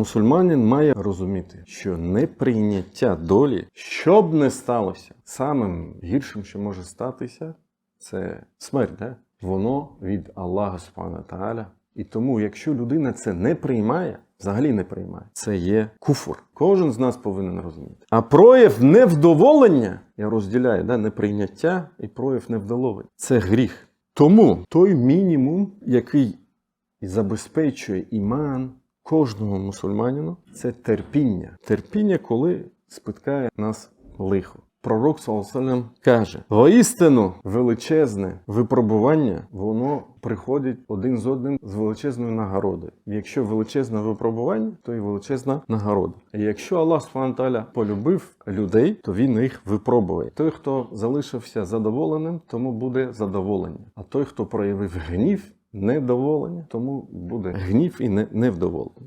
мусульманин має розуміти, що неприйняття долі, що б не сталося, самим гіршим, що може статися, це смерть. Да? Воно від Аллаха Субхану Тааля. І тому, якщо людина це не приймає, взагалі не приймає, це є куфур. Кожен з нас повинен розуміти. А прояв невдоволення, я розділяю да, неприйняття і прояв невдоволення. Це гріх. Тому той мінімум, який забезпечує іман кожного мусульманина, це терпіння. Терпіння, коли спіткає нас лихо. Пророк Саласалям каже: воістину величезне випробування, воно приходить один з одним з величезною нагородою. Якщо величезне випробування, то і величезна нагорода. А якщо Аллах Субхану полюбив людей, то він їх випробує. Той, хто залишився задоволеним, тому буде задоволення. А той, хто проявив гнів, недоволення, тому буде гнів і не- невдоволення.